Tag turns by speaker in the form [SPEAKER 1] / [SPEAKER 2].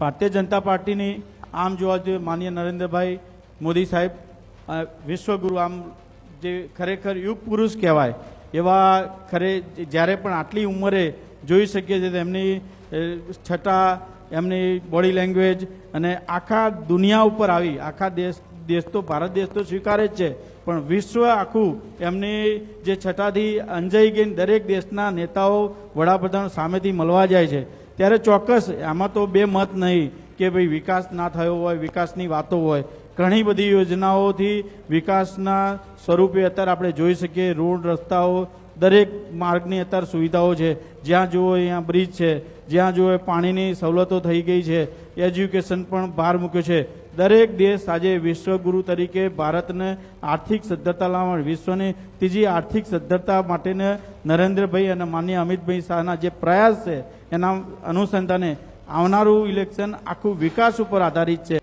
[SPEAKER 1] ભારતીય જનતા પાર્ટીની આમ જોવા જોઈએ માનીય નરેન્દ્રભાઈ મોદી સાહેબ વિશ્વગુરુ આમ જે ખરેખર યુગ પુરુષ કહેવાય એવા ખરે જ્યારે પણ આટલી ઉંમરે જોઈ શકીએ છીએ તેમની અ, છટા એમની બોડી લેંગ્વેજ અને આખા દુનિયા ઉપર આવી આખા દેશ દેશ તો ભારત દેશ તો સ્વીકારે જ છે પણ વિશ્વ આખું એમની જે છટાથી અંજાઈ ગઈ દરેક દેશના નેતાઓ વડાપ્રધાન સામેથી મળવા જાય છે. ત્યારે ચોક્કસ આમાં તો બે મત નહીં કે ભાઈ વિકાસ ના થયો હોય, વિકાસની વાતો હોય. ઘણી બધી યોજનાઓથી વિકાસના સ્વરૂપે અત્યારે આપણે જોઈ શકીએ, રોડ, રસ્તાઓ, દરેક માર્ગની અત્યારે સુવિધાઓ છે. જ્યાં જુઓ અહીંયા બ્રિજ છે, જ્યાં જુઓ પાણીની સવલતો થઈ ગઈ છે, એજ્યુકેશન પણ ભાર મૂક્યો છે. દરેક દેશ આજે વિશ્વગુરુ તરીકે ભારતને આર્થિક સદ્ધરતા લાવવા, વિશ્વની ત્રીજી આર્થિક સદ્ધરતા માટેને નરેન્દ્રભાઈ અને માન્ય અમિતભાઈ શાહના જે પ્રયાસ છે, એના અનુસંધાને આવનારું ઇલેક્શન આખું વિકાસ ઉપર આધારિત છે.